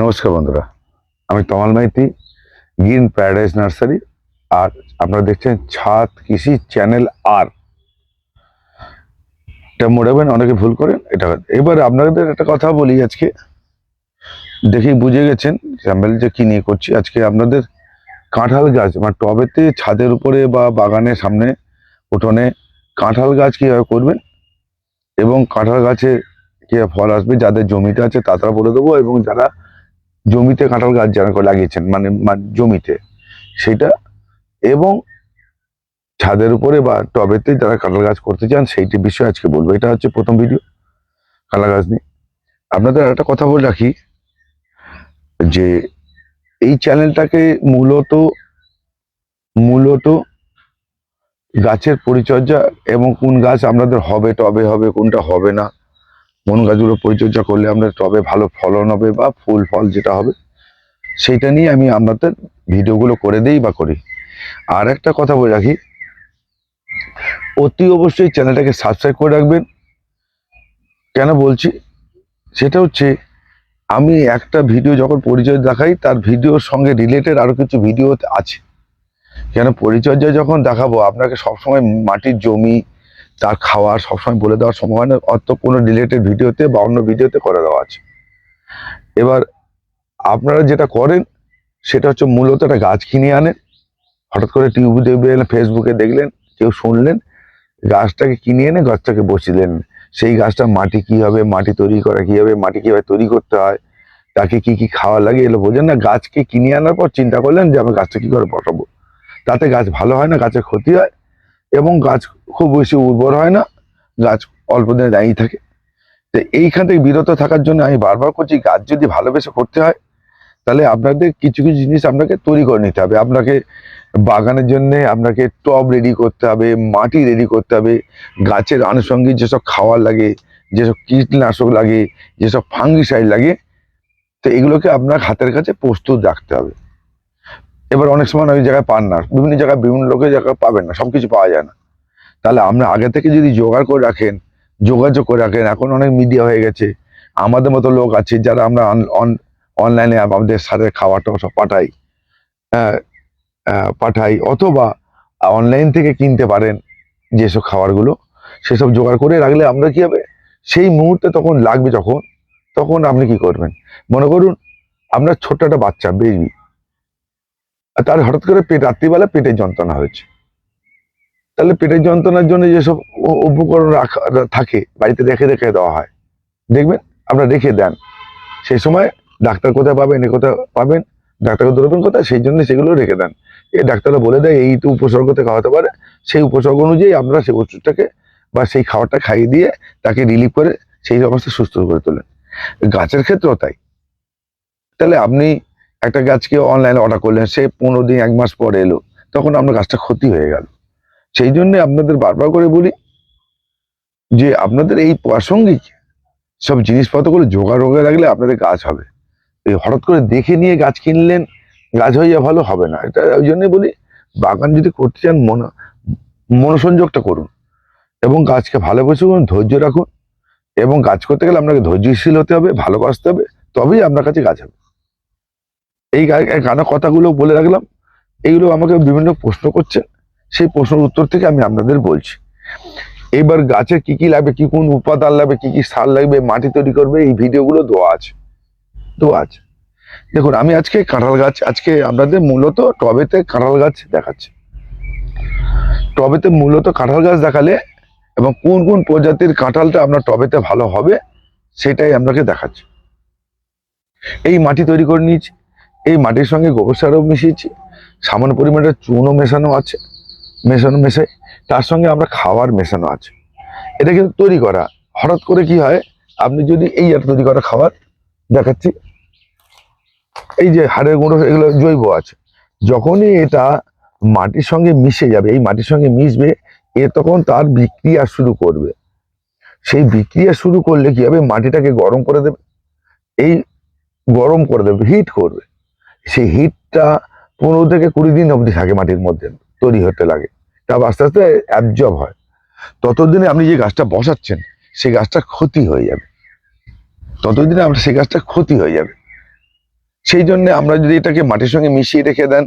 নমস্কার বন্ধুরা, আমি Tamal Maity, green paradise nursery, আর আপনারা দেখছেন ছাদ কৃষি চ্যানেল আর। এটা মোড়াবেন অনেকে ভুল করেন, এটা এবার আপনাদের একটা কথা বলি আজকে। দেখেই বুঝে গেছেন স্যাম্পেল যে কি নিয়ে করছি। আজকে আপনাদের কাঁঠাল গাছ মানে টবেতে, ছাদের উপরে বা বাগানের সামনে, উঠোনে কাঁঠাল গাছ কীভাবে করবেন এবং কাঁঠাল গাছে কীভাবে ফল আসবে, যাদের জমিতে আছে, তারা বলে দেবো এবং যারা জমিতে কাঁঠাল গাছ যারা লাগিয়েছেন মানে মা- জমিতে, সেটা এবং ছাদের উপরে বা টবেতে যারা কাঁঠাল গাছ করতে চান, সেইটি বিষয়ে আজকে বলব। এটা হচ্ছে প্রথম ভিডিও কাঁঠাল গাছ নিয়ে। আপনাদের একটা কথা বলে রাখি, যে এই চ্যানেলটাকে মূলত মূলত গাছের পরিচর্যা এবং কোন গাছ আপনাদের হবে, টবে হবে, কোনটা হবে না কোন গাছগুলো পরিচর্যা করলে আমরা টবে ভালো ফলন হবে বা ফুল ফল যেটা হবে, সেইটা নিয়ে আমি আপনাদের ভিডিওগুলো করে দেই বা করি। আর একটা কথা বলে রাখি, অতি অবশ্যই চ্যানেলটাকে সাবস্ক্রাইব করে রাখবেন। কেন বলছি? সেটা হচ্ছে, আমি একটা ভিডিও যখন পরিচয় দেখাই, তার ভিডিওর সঙ্গে রিলেটেড আরও কিছু ভিডিও আছে। কেন পরিচর্যা যখন দেখাবো, আপনাকে সবসময় মাটির জমি তার খাওয়ার সবসময় বলে দেওয়ার সম্ভাবনা অত কোনো রিলেটেড ভিডিওতে বা অন্য ভিডিওতে করে দেওয়া আছে। এবার আপনারা যেটা করেন, সেটা হচ্ছে মূলত একটা গাছ কিনে আনেন। হঠাৎ করে টিভি দেখবেন ফেসবুকে দেখলেন, কেউ শুনলেন, গাছটাকে কিনে এনে গাছটাকে বসিলেন। সেই গাছটা মাটি কি হবে, মাটি তৈরি করা কি হবে, মাটি কীভাবে তৈরি করতে হয়, তাকে কি কি খাওয়া লাগে এগুলো বোঝেন না। গাছকে কিনে আনার পর চিন্তা করলেন যে আমি গাছটা কী করে বসাবো? তাতে গাছ ভালো হয় না, গাছের ক্ষতি হয়। এবং গাছ খুব বেশি উর্বর হয় না, গাছ অল্প দিনে দাঁড়িয়ে থাকে। তো এইখান থেকে বিরত থাকার জন্য আমি বারবার করছি, গাছ যদি ভালোবেসে করতে হয়, তাহলে আপনাদের কিছু কিছু জিনিস আপনাকে তৈরি করে নিতে হবে। আপনাকে বাগানের জন্য আপনাকে টব রেডি করতে হবে, মাটি রেডি করতে হবে, গাছের আনুষঙ্গিক যেসব খাওয়ার লাগে, যেসব কীটনাশক লাগে, যেসব ফাঙ্গিসাইড লাগে, তো এগুলোকে আপনার হাতের কাছে প্রস্তুত রাখতে হবে। এবার অনেক সময় ওই জায়গায় পান না। বিভিন্ন জায়গায় বিভিন্ন লোকের জায়গায় পাবেন না, সবকিছু পাওয়া যায় না। তাহলে আপনি আগে থেকে যদি জোগাড় করে রাখেন, যোগাযোগ করে রাখেন, এখন অনেক মিডিয়া হয়ে গেছে, আমাদের মতো লোক আছে যারা আমরা অনলাইনে আমাদের সাথে খাওয়াটা সব পাঠাই পাঠাই, অথবা অনলাইন থেকে কিনতে পারেন যেসব খাবারগুলো, সেসব জোগাড় করে রাখলে আমরা কি হবে? সেই মুহূর্তে তখন লাগবে যখন, তখন আপনি কি করবেন? মনে করুন আপনার ছোট্ট একটা বাচ্চা বেবি তার হঠাৎ করে পেট, রাত্রিবেলা পেটের যন্ত্রণা হয়েছে। তাহলে পেটের যন্ত্রণার জন্য যেসব উপকরণ রাখা, থাকে, বাড়িতে রেখে রেখে দেওয়া হয়, দেখবেন? আপনারা রেখে দেন। সেই সময় ডাক্তার কোথায় পাবেন, এ কোথায় পাবেন, ডাক্তারকে দৌড়াবেন কোথায়, সেই জন্য সেগুলো রেখে দেন। এ ডাক্তাররা বলে দেয়, এই তো উপসর্গ থেকে হতে পারে, সেই উপসর্গ অনুযায়ী আমরা সেই ওষুধটাকে বা সেই খাবারটা খাইয়ে দিয়ে তাকে রিলিভ করে সেই অবস্থা সুস্থ করে তোলেন। গাছের ক্ষেত্রেও তাই। তাহলে আপনি একটা গাছকে অনলাইনে অর্ডার করলেন, সে পনেরো দিন, এক মাস পরে এলো। তখন আপনার গাছটা ক্ষতি হয়ে গেল। সেই জন্য আপনাদের বারবার করে বলি যে, আপনাদের এই প্রাসঙ্গিক সব জিনিসপত্রগুলো জোগাড় রোগে রাখলে আপনাদের গাছ হবে। এই হঠাৎ করে দেখে নিয়ে গাছ কিনলেন, গাছ যাওয়া ভালো হবে না। এটা ওই জন্যই বলি, বাগান যদি করতে চান, মন, মনোসংযোগটা করুন এবং গাছকে ভালোবেসে করুন ধৈর্য রাখুন এবং গাছ করতে গেলে আপনাকে ধৈর্যশীল হতে হবে, ভালোবাসতে হবে, তবেই আপনার কাছে গাছ হবে। এই গানা কথাগুলো বলে রাখলাম। এইগুলো আমাকে বিভিন্ন প্রশ্ন করছে। সেই প্রশ্নের উত্তর থেকে আমি আপনাদের বলছি। এবার গাছে কি কি লাগবে, কি কোন উপাদান লাগবে, কি কি সার লাগবে, মাটি তৈরি করবে, এই ভিডিওগুলো দেওয়া আছে। দেওয়া আছে। দেখুন, আমি আজকে কাঁঠাল গাছ, আজকে আপনাদের মূলত টবেতে কাঁঠাল গাছ দেখাচ্ছি। টবেতে মূলত কাঁঠাল গাছ দেখালে এবং কোন কোন প্রজাতির কাঁঠালটা আপনার টবেতে ভালো হবে, সেটাই আপনাকে দেখাচ্ছি। এই মাটি তৈরি করে নিয়েছি এই মাটির সঙ্গে গোবর সারও মিশিয়েছি, সামান্য পরিমাণে চুনও মেশানো আছে, মেশানো মেশাই, তার সঙ্গে আমরা খাওয়ার মেশানো আছে। এটা কিন্তু তৈরি করা। হঠাৎ করে কি হয়, আপনি যদি এই একটা তৈরি করা খাবার দেখাচ্ছি, এই যে হাড়ের গুঁড়ো, এগুলো জৈব আছে। যখনই এটা মাটির সঙ্গে মিশে যাবে, এই মাটির সঙ্গে মিশবে, এ তখন তার বিক্রিয়া শুরু করবে। সেই বিক্রিয়া শুরু করলে কি হবে, মাটিটাকে গরম করে দেবে, এই গরম করে দেবে, হিট করবে। সেই হিটটা পনেরো থেকে কুড়ি দিন অবধি থাকে মাটির মধ্যে, তৈরি হতে লাগে। তারপর আস্তে আস্তে অ্যাবজর্ব হয়। ততদিনে আপনি যে গাছটা বসাচ্ছেন, সেই গাছটা ক্ষতি হয়ে যাবে। ততদিনে আপনার সেই গাছটা ক্ষতি হয়ে যাবে। সেই জন্য আমরা যদি এটাকে মাটির সঙ্গে মিশিয়ে রেখে দেন,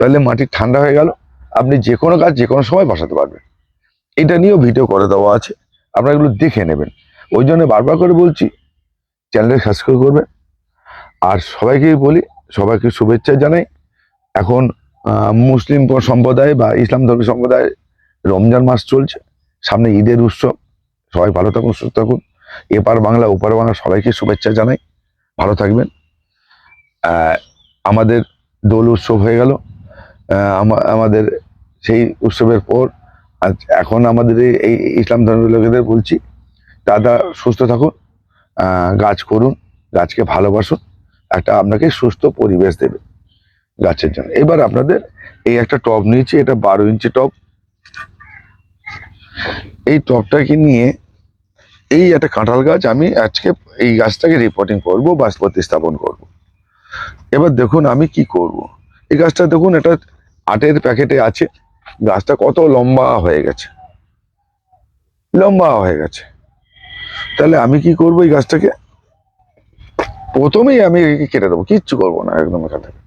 তাহলে মাটি ঠান্ডা হয়ে গেল। আপনি যে কোনো গাছ যে কোনো সময় বসাতে পারবেন। এটা নিয়েও ভিডিও করে দেওয়া আছে। আপনারা এগুলো দেখে নেবেন। ওই জন্য বারবার করে বলছি চ্যানেলটা সাবস্ক্রাইব করবেন। আর সবাইকেই বলি সবাইকে শুভেচ্ছা জানাই। এখন মুসলিম সম্প্রদায় বা ইসলাম ধর্মী সম্প্রদায় রমজান মাস চলছে। সামনে ঈদের উৎসব, সবাই ভালো থাকুন, সুস্থ থাকুন। এপার বাংলা, ওপার বাংলা সবাইকে শুভেচ্ছা জানাই। ভালো থাকবেন। আমাদের দোল উৎসব হয়ে গেল। আমাদের সেই উৎসবের পর এখন আমাদের এই- এই ইসলাম ধর্মের লোকেদের বলছি, দাদা সুস্থ থাকুন গাছ করুন, গাছকে ভালোবাসুন। একটা আপনাকে সুস্থ পরিবেশ দেবে গাছের জন্য। এবার আপনাদের এই একটা টব নিয়েছি, এটা বারো ইঞ্চি টব। এই টবটাকে নিয়ে এই একটা কাঁঠাল গাছ আমি আজকে এই গাছটাকে রিপোর্টিং করব বা প্রতিস্থাপন করব। এবার দেখুন আমি কি করব। এই গাছটা দেখুন, এটা আটের প্যাকেটে আছে। গাছটা কত লম্বা হয়ে গেছে। লম্বা হয়ে গেছে। তাহলে আমি কি করব এই গাছটাকে? প্রথমেই আমি কেটে দেবো, কিচ্ছু করব না একদম এখান থেকে।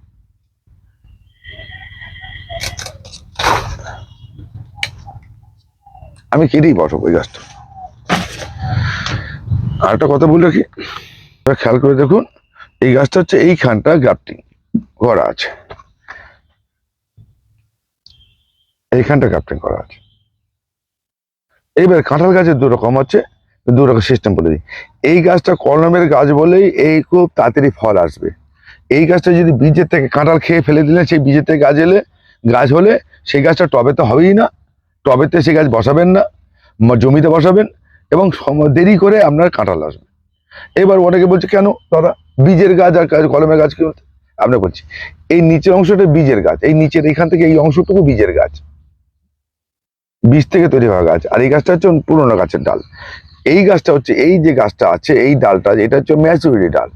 আমি কেটেই বসাবো এই গাছটা। আর একটা কথা বলে রাখি খেয়াল করে দেখুন, এই গাছটা হচ্ছে এইখানটা গ্রাফটিং, করা আছে। এইখানটা গ্রাফটিং করা আছে। এইবার কাঁঠাল গাছের দু রকম আছে দু রকম সিস্টেম বলে দিই। এই গাছটা কলমের গাছ বলেই এই খুব তাড়াতাড়ি ফল আসবে। এই গাছটা যদি বীজের থেকে কাঁঠাল খেয়ে ফেলে দিলে, সেই বীজের থেকে গাছ এলে, গাছ হলে সেই গাছটা টবে তো হবেই না। টবেতে সেই গাছ বসাবেন না জমিতে বসাবেন এবং দেরি করে আপনার কাঁঠাল আসবে। এবার অনেকে বলছে, কেন দাদা? বীজের গাছ আর কলমের গাছ কি হতে? আমরা বলছি, এই নিচের অংশটা বীজের গাছ, এই নিচের এখান থেকে এই অংশটুকু বীজের গাছ। বীজ থেকে তৈরি হওয়া গাছ, আর এই গাছটা হচ্ছে পুরোনো গাছের ডাল। এই গাছটা হচ্ছে, এই যে গাছটা আছে, এই ডালটা, এটা হচ্ছে ম্যাচুরিটি ডাল।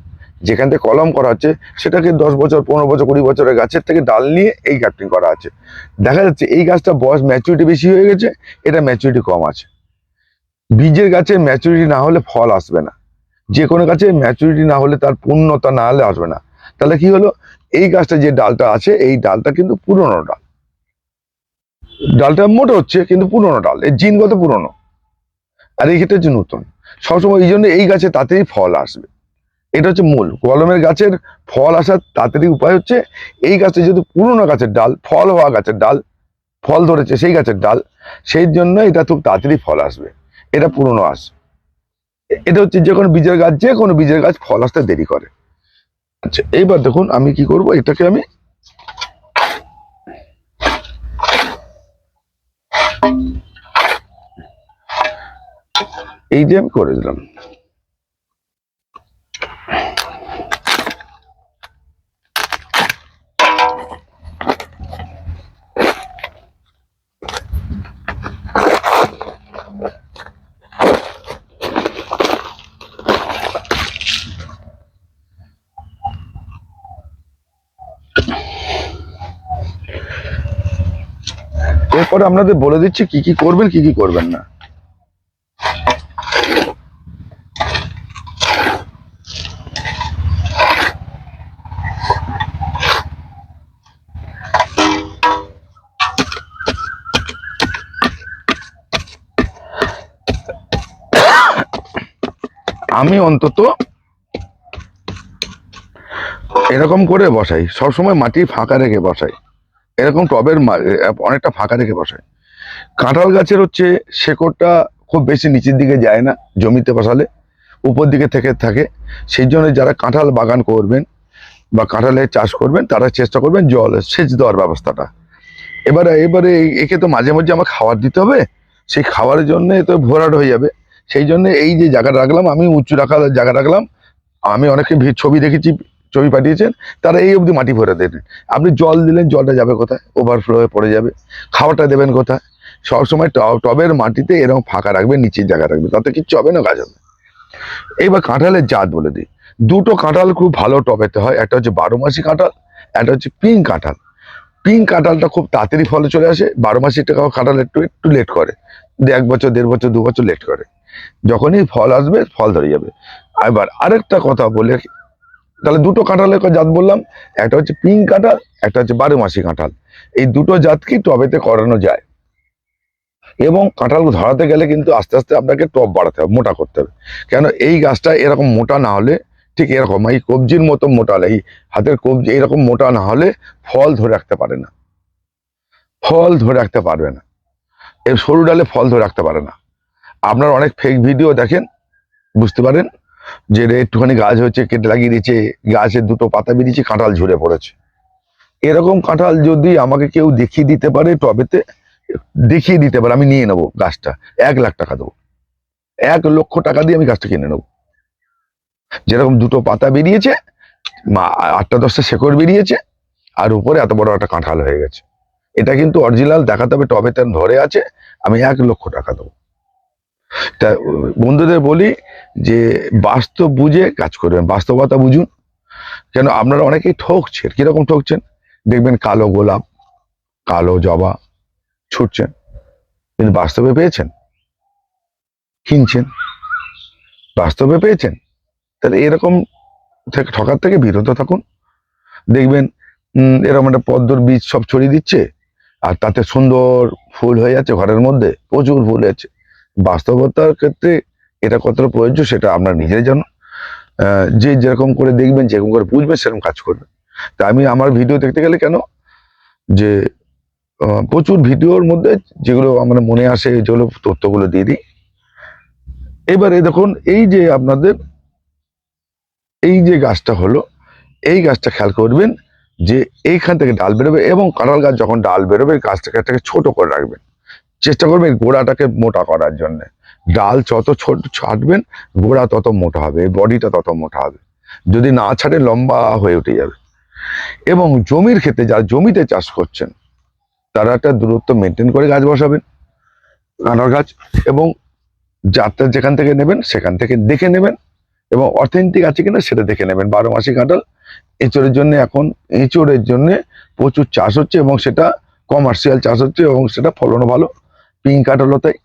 যেখান থেকে কলম করা হচ্ছে, সেটাকে দশ বছর, পনেরো বছর, কুড়ি বছরের গাছের থেকে ডাল নিয়ে এই কাটিং করা আছে। দেখা যাচ্ছে এই গাছটা বয়স ম্যাচুরিটি বেশি হয়ে গেছে, এটা ম্যাচুরিটি কম আছে। বীজের গাছে ম্যাচুরিটি না হলে ফল আসবে না। যে কোনো গাছে ম্যাচুরিটি না হলে তার পূর্ণতা না হলে আসবে না। তাহলে কি হলো? এই গাছটা যে ডালটা আছে, এই ডালটা কিন্তু পুরনো ডাল। ডালটা মোটা হচ্ছে, কিন্তু পুরনো ডাল। এর জিনগত পুরনো। আর এই ক্ষেত্রে হচ্ছে নতুন। সবসময় এই জন্য এই গাছে তাড়াতাড়ি ফল আসবে। এটা হচ্ছে মূল। কলমের গাছের ফল আসার তাড়াতাড়ি উপায় হচ্ছে, এই গাছে যেহেতু পুরনো গাছের ডাল, ফল হওয়া গাছের ডাল, ফল ধরেছে সেই গাছের ডাল, সেই জন্য এটা খুব তাড়াতাড়ি ফল আসবে। এটা পুরনো আস এটা হচ্ছে যে কোনো বীজের গাছ, যে কোনো বীজের গাছ ফল আসতে দেরি করে। আচ্ছা এইবার দেখুন আমি কি করব, এটাকে আমি এই যে আমি করে দিলাম এরপরে আপনাদের বলে দিচ্ছি কি কি করবেন, কি কি করবেন না। আমি অন্তত এরকম করে বসাই। সবসময় মাটি ফাঁকা রেখে বসাই। এরকম টবের অনেকটা ফাঁকা রেখে বসাই। কাঁঠাল গাছের হচ্ছে শেকড়টা খুব বেশি নিচের দিকে যায় না জমিতে বসালে, উপর দিকে থেকে থাকে। সেই জন্য যারা কাঁঠাল বাগান করবেন বা কাঁঠালের চাষ করবেন, তারা চেষ্টা করবেন জল, সেচ দেওয়ার ব্যবস্থাটা। এবারে এবারে একে তো মাঝে মাঝে আমার খাবার দিতে হবে। সেই খাবারের জন্য তো ভরাট হয়ে যাবে। সেই জন্য এই যে জায়গা রাখলাম, আমি উঁচু রাখা জায়গা রাখলাম। আমি অনেকে ছবি দেখেছি, ছবি পাঠিয়েছেন। তারা এই অবধি মাটি ভরে দেবেন আপনি জল দিলেন, জলটা যাবে কোথায়? ওভারফ্লো হয়ে পড়ে যাবে। খাবারটা দেবেন কোথায়? সবসময় টব- টবের মাটিতে এরকম ফাঁকা রাখবেন, নিচের জায়গা রাখবে তাতে কিচ্ছু হবে না গাছ হবে। এইবার কাঁঠালের জাত বলে দিই। দুটো কাঁঠাল খুব ভালো টবেতে হয়। একটা হচ্ছে বারো মাসি কাঁঠাল, একটা হচ্ছে পিঙ্ক কাঁঠাল। পিঙ্ক কাঁঠালটা খুব তাড়াতাড়ি ফলে চলে আসে। বারো মাসিটা কাঁঠাল একটু একটু লেট করে। এক বছর, দেড় বছর, দু বছর লেট করে। যখনই ফল আসবে, ফল ধরে যাবে। এবার আরেকটা কথা বলে তাহলে দুটো কাঁঠালের জাত বললাম, একটা হচ্ছে পিঙ্ক কাঁঠাল, একটা হচ্ছে বারো মাসি কাঁঠাল। এই দুটো জাতকেই টবেতে করানো যায়। এবং কাঁঠাল ধরাতে গেলে কিন্তু আস্তে আস্তে আপনাকে টব বাড়াতে হবে, মোটা করতে হবে। কেন এই গাছটা এরকম মোটা না হলে, ঠিক এরকম, এই কবজির মতো মোটা এই হাতের কবজি এরকম মোটা না হলে ফল ধরে রাখতে পারে না। ফল ধরে রাখতে পারবে না। এই সরু ডালে ফল ধরে রাখতে পারে না। আপনার অনেক ফেক ভিডিও দেখেন, বুঝতে পারেন? যে একটুখানি গাছ হচ্ছে কেটে লাগিয়ে দিয়েছে গাছের দুটো পাতা বেরিয়েছে কাঁঠাল ঝরে পড়েছে। এরকম কাঁঠাল যদি আমাকে কেউ দেখিয়ে দিতে পারে টবেতে, দেখিয়ে দিতে পারে, আমি নিয়ে নেব গাছটা। এক লাখ টাকা দেবো। এক লক্ষ টাকা দিয়ে আমি গাছটা কিনে নেব। যেরকম দুটো পাতা বেরিয়েছে আটটা দশটা শেকড় বেরিয়েছে, আর উপরে এত বড় একটা কাঁঠাল হয়ে গেছে। এটা কিন্তু অরিজিনাল দেখাতে হবে, টবেতে ধরে আছে, আমি এক লক্ষ টাকা দেবো। তা, বন্ধুদের বলি যে বাস্তব বুঝে কাজ করবেন, বাস্তবতা বুঝুন। কেন আপনারা অনেকেই ঠকছেন। কীরকম ঠকছেন? দেখবেন কালো গোলাপ, কালো জবা ছুটছেন। কিন্তু বাস্তবে পেয়েছেন? কিনছেন? বাস্তবে পেয়েছেন? তাহলে এরকম থেকে, ঠকার থেকে বিরত থাকুন। দেখবেন এরকম একটা পদ্মর বীজ সব ছড়িয়ে দিচ্ছে, আর তাতে সুন্দর ফুল হয়ে যাচ্ছে ঘরের মধ্যে। প্রচুর ফুল আছে বাস্তবতার ক্ষেত্রে এটা কতটা প্রযোজ্য সেটা আপনার নিজের জানো। যে যেরকম করে দেখবেন, যেরকম করে বুঝবেন, সেরকম কাজ করবেন। তা আমি আমার ভিডিও দেখতে গেলে কেন? যে প্রচুর ভিডিওর মধ্যে যেগুলো আমার মনে আসে, যেগুলো তথ্যগুলো দিয়ে দিই। এবারে দেখুন, এই যে আপনাদের, এই যে গাছটা হলো, এই গাছটা খেয়াল করবেন যে এইখান থেকে ডাল বেরোবে এবং কাঁঠাল গাছ যখন ডাল বেরোবে, গাছটাকে ছোট করে রাখবেন। চেষ্টা করবেন গোড়াটাকে মোটা করার জন্য। ডাল যত ছোট ছাড়বেন গোড়া তত মোটা হবে বডিটা তত মোটা হবে। যদি না ছাড়ে লম্বা হয়ে উঠে যাবে। এবং জমির ক্ষেত্রে যারা জমিতে চাষ করছেন, তারা একটা দূরত্ব মেনটেন করে গাছ বসাবেন, কাঁঠাল গাছ, এবং যাত্রা যেখান থেকে নেবেন, সেখান থেকে দেখে নেবেন, এবং অথেন্টিক আছে কিনা সেটা দেখে নেবেন। বারো মাসি কাঁঠাল, এঁচড়ের জন্য এখন, এঁচড়ের জন্য প্রচুর চাষ হচ্ছে, এবং সেটা কমার্শিয়াল চাষ হচ্ছে, এবং সেটা ফলনও ভালো। পিঙ্ক কাঁঠালও তাই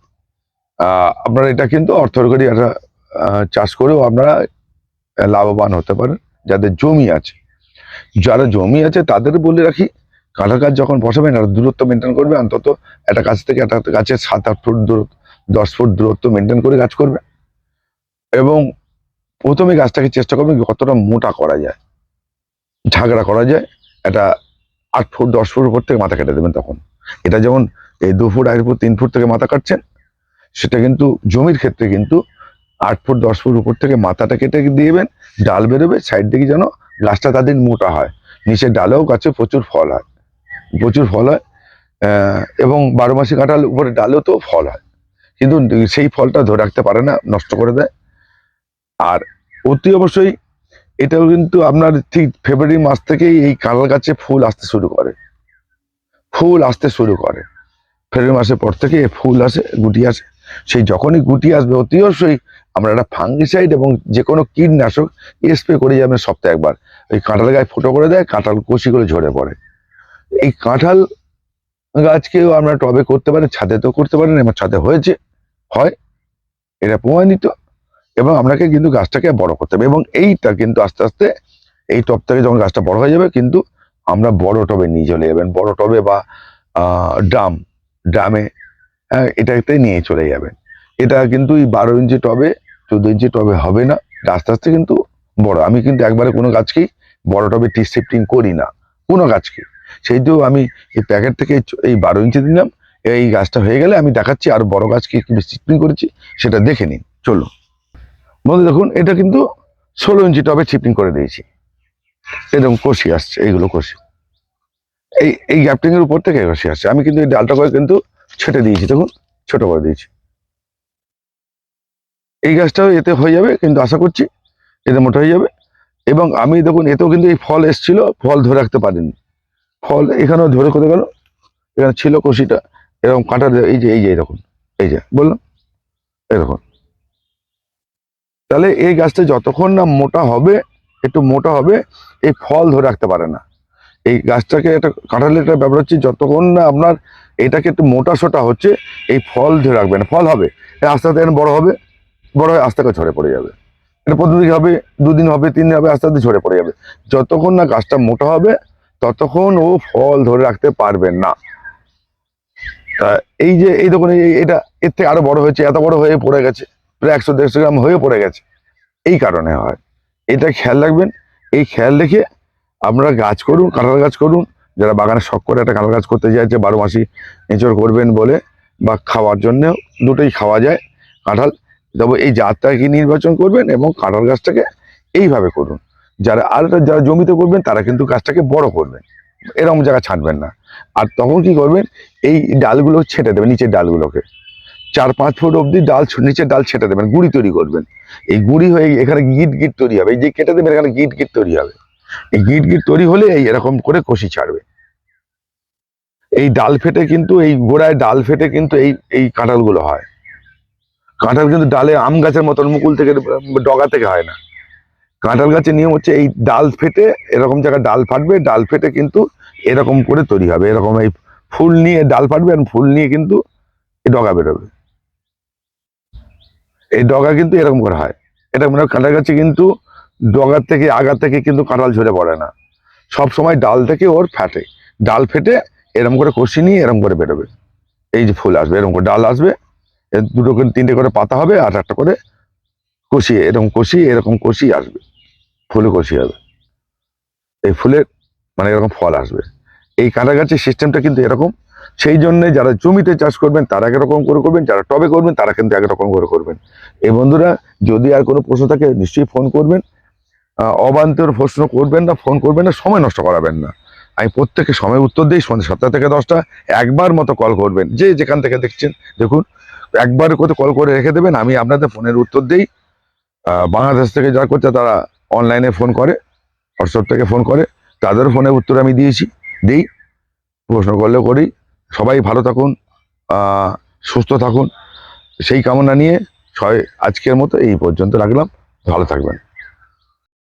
আপনারা এটা কিন্তু অর্থকরী একটা চাষ করেও আপনারা লাভবান হতে পারেন, যাদের জমি আছে। যারা জমি আছে, তাদের বলে রাখি, কাঁঠাল গাছ যখন বসাবেন আর দূরত্ব মেনটেন করবে, অন্তত একটা গাছ থেকে একটা গাছের সাত আট ফুট দূরত্ব, দশ ফুট দূরত্ব মেনটেন করে গাছ করবে। এবং প্রথমে গাছটাকে চেষ্টা করবেন কতটা মোটা করা যায় ঝাগড়া করা যায় এটা আট ফুট, দশ ফুট উপর থেকে মাথা কেটে দেবেন তখন। এটা যেমন এই দু ফুট, আড়াই ফুট, তিন ফুট থেকে মাথা কাটছেন। সেটা কিন্তু জমির ক্ষেত্রে কিন্তু আট ফুট, দশ ফুট উপর থেকে মাথাটা কেটে দিয়েবেন ডাল বেরোবে সাইড দিকে যেন গাছটা তাদের মোটা হয়। নিচের ডালেও গাছে প্রচুর ফল হয়। প্রচুর ফল হয় এবং বারো মাসি কাঁঠাল উপরে ডালেও তো ফল হয়। কিন্তু সেই ফলটা ধরে রাখতে পারে না, নষ্ট করে দেয়। আর অতি অবশ্যই এটাও কিন্তু আপনার ঠিক ফেব্রুয়ারি মাস থেকেই এই কাঁঠাল গাছে ফুল আসতে শুরু করে। ফুল আসতে শুরু করে। ফেব্রুয়ারি মাসের পর থেকে ফুল আসে, গুটি আসে। সেই যখনই গুটি আসবে অতি অবশ্যই আমরা একটা ফাঙ্গিসাইড এবং যে কোনো কীটনাশক স্প্রে করে যাবেন সপ্তাহে একবার। ওই কাঁঠাল গায়ে ফুটো করে দেয়, কাঁঠাল কষিগুলো ঝরে পড়ে। এই কাঁঠাল গাছকেও আমরা টবে করতে পারি, ছাদে তো করতে পারেন এবং ছাদে হয়েছে, হয়। এটা প্রমাণিত এবং আপনাকে কিন্তু গাছটাকে বড় করতে হবে এবং এইটা কিন্তু আস্তে আস্তে এই টব থেকে যখন গাছটা বড় হয়ে যাবে, কিন্তু আমরা বড় টবে নিয়ে চলে যাবেন। বড় টবে বা ড্রাম ড্রামে হ্যাঁ এটাতে নিয়ে চলে যাবেন এটা কিন্তু এই বারো ইঞ্চি টবে, চোদ্দ ইঞ্চি টবে হবে না। আস্তে আস্তে কিন্তু বড়। আমি কিন্তু একবারে কোনো গাছকেই বড় টবে টি শিফটিং করি না। কোনো গাছকে সেই তো আমি এই প্যাকেট থেকে এই বারো ইঞ্চি দিলাম। এই গাছটা হয়ে গেলে আমি দেখাচ্ছি আর বড় গাছকে কি শিফটিং করেছি, সেটা দেখে নিন। চলো বন্ধু, দেখুন, এটা কিন্তু ষোলো ইঞ্চি টবে শিফটিং করে দিয়েছি। এরকম কষি আসছে, এইগুলো কষি। এই এই গ্যাপটিং এর উপর থেকে কষি আসছে। আমি কিন্তু এই ডালটা করে কিন্তু ছেটে দিয়েছি, দেখুন, ছোট করে দিয়েছি। এই গাছটাও এতে হয়ে যাবে, কিন্তু আশা করছি এতে মোটা হয়ে যাবে। এবং আমি দেখুন, এতেও কিন্তু এই ফল এসছিল, ফল ধরে রাখতে পারিনি। ফল এখানেও ধরে কোথায় গেল? এখানে ছিল কষিটা, এরকম কাঁটা এই যে এই যে এরকম এই যে, বললাম এরকম তাহলে এই গাছটা যতক্ষণ না মোটা হবে, একটু মোটা হবে, এই ফল ধরে রাখতে পারে না। এই গাছটাকে একটা কাঁঠালের একটা ব্যাপার হচ্ছে, যতক্ষণ না আপনার এটাকে একটু মোটা সোটা হচ্ছে, এই ফল ধরে রাখবেন ফল হবে আস্তে আস্তে বড় হবে, বড় হয়ে আস্তে করে ঝরে পড়ে যাবে। এটা প্রথম দিকে হবে, দুদিন হবে, তিন দিন হবে, আস্তে আস্তে ঝরে পড়ে যাবে। যতক্ষণ না গাছটা মোটা হবে, ততক্ষণ ও ফল ধরে রাখতে পারবেন না। তা এই যে, এই দেখুন এটা এর থেকে আরও বড় হয়েছে, এত বড় হয়ে পড়ে গেছে, প্রায় একশো দেড়শো গ্রাম হয়ে পড়ে গেছে। এই কারণে হয়। এটা খেয়াল রাখবেন, এই খেয়াল রেখে আপনারা গাছ করুন, কাঁঠাল গাছ করুন, যারা বাগানে শখ করে একটা কাঁঠাল গাছ করতে চাইছে, বারো মাসি এঁচড় করবেন বলে বা খাওয়ার জন্য দুটোই খাওয়া যায়, কাঁঠাল। তবে এই জাতটাকে নির্বাচন করবেন এবং কাঁঠাল গাছটাকে এইভাবে করুন। যারা আর যারা জমিতে করবেন, তারা কিন্তু গাছটাকে বড় করবেন। এরকম জায়গা ছাঁটবেন না। আর তখন কি করবেন, এই ডালগুলো ছেটে দেবেন, নিচের ডালগুলোকে। চার, পাঁচ ফুট অবধি ডাল নিচের ডাল ছেটে দেবেন, গুঁড়ি তৈরি করবেন। এই গুঁড়ি হয়ে এখানে গিট গিট তৈরি হবে, এই যে কেটে দেবেন, এখানে গিট গিট তৈরি হবে। এই গিট গিট তৈরি হলে এই এরকম করে কষি ছাড়বে। এই ডাল ফেটে কিন্তু, এই গোড়ায় ডাল ফেটে কিন্তু এই এই কাঁঠালগুলো হয়। কাঁঠাল কিন্তু ডালে আম গাছের মতন মুকুল থেকে, ডগা থেকে হয় না। কাঁঠাল গাছের নিয়ম হচ্ছে এই ডাল ফেটে, এরকম জায়গায় ডাল ফাটবে, ডাল ফেটে কিন্তু এরকম করে তৈরি হবে। এরকম এই ফুল নিয়ে ডাল ফাটবে, আর ফুল নিয়ে কিন্তু ডগা বেরোবে। এই ডগা কিন্তু এরকম করে হয়। এটা মনে হয় কাঁঠাল গাছে কিন্তু ডগার থেকে আগার থেকে কিন্তু কাঁঠাল ঝরে পড়ে না। সব সময় ডাল থেকে ওর ফ্যাটে। ডাল ফেটে এরম করে কষি নিয়ে এরম করে বেরোবে। এই যে ফুল আসবে এরকম করে ডাল আসবে দুটো করে, তিনটে করে পাতা হবে আর একটা করে কষিয়ে এরকম কষিয়ে এরকম কষিয়ে আসবে। ফুলে কষি হবে। এই ফুলের মানে এরকম ফল আসবে। এই কাঁটা গাছের সিস্টেমটা কিন্তু এরকম। সেই জন্য যারা জমিতে চাষ করবেন, তারা একরকম করে করবেন, যারা টবে করবেন, তারা কিন্তু একরকম করে করবেন। এই বন্ধুরা, যদি আর কোনো প্রশ্ন থাকে, নিশ্চয়ই ফোন করবেন। অবান্তর প্রশ্ন করবেন না, ফোন করবেন না, সময় নষ্ট করাবেন না। আমি প্রত্যেকে সময় উত্তর দিই, সন্ধ্যে সাতটা থেকে দশটা, একবার মতো কল করবেন। যে যেখান থেকে দেখছেন, দেখুন, একবার করে কল করে রেখে দেবেন, আমি আপনাদের ফোনের উত্তর দিই। বাংলাদেশ থেকে যারা করছে, তারা অনলাইনে ফোন করে হোয়াটসঅ্যাপ থেকে ফোন করে, তাদের ফোনের উত্তর আমি দিয়েছি, দিই। প্রশ্ন করলেও করি। সবাই ভালো থাকুন সুস্থ থাকুন। সেই কামনা নিয়ে ছয়, আজকের মতো এই পর্যন্ত রাখলাম। ভালো থাকবেন।